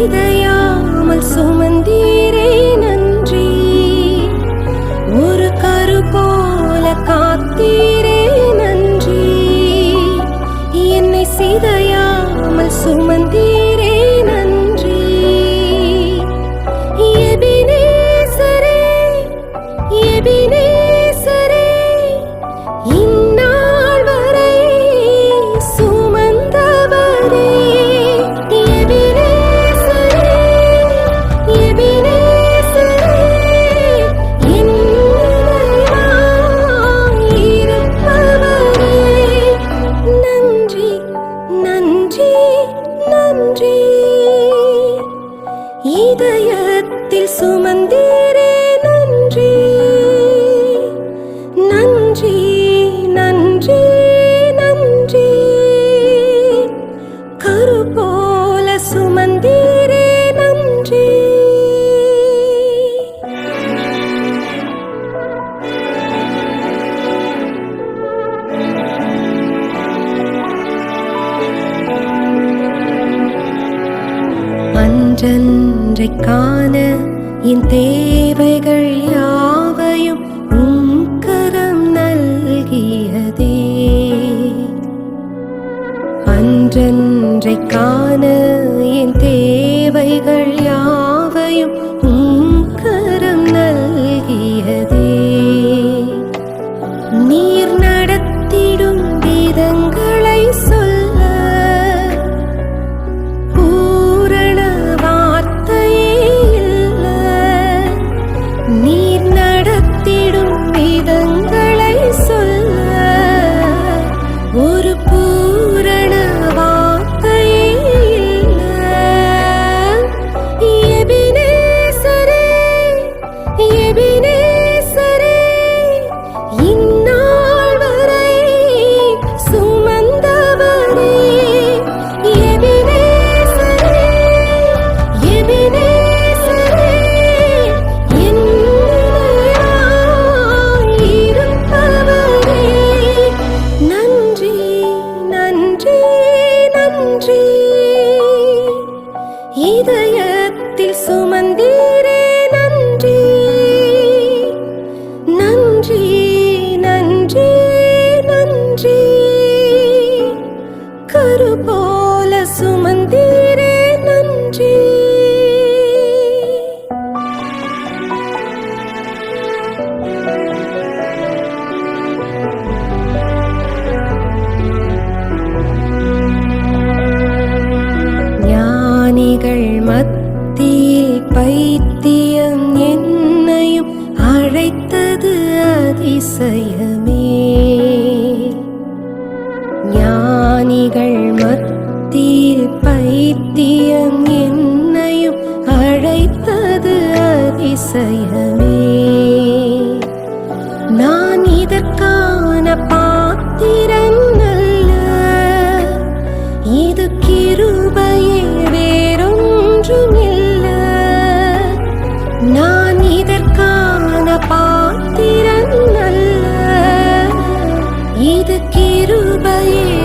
சிதையாமல் சுமந்தீரே நன்றி. ஒரு கரு போல காத்தீரே நன்றி. என்னை சிதையாமல் சுமந்தீரே நன்றி. எபினேசரே எபினேசரே நன்றி நன்றி. இதயத்தில் சுமந்தே அன்றன்றைக்கான என் தேவைகள் யாவையும் உங்கரம் நல்கியதே. அன்றன்றைக்கான என் தேவைகள் யாவையும் உங்கரம் நல்கியதே. நீர் நடத்திடும் விதங்கள் நீர் அதிசயமே ஞானிகள் மத்தியில் பைத்தியம் என்னையும் அழைத்தது அதிசயமே. நான் இதற்கான பாத்திரம் அல்ல இது கிருபையே வேறொன்றுமில்லை. கிருபையே.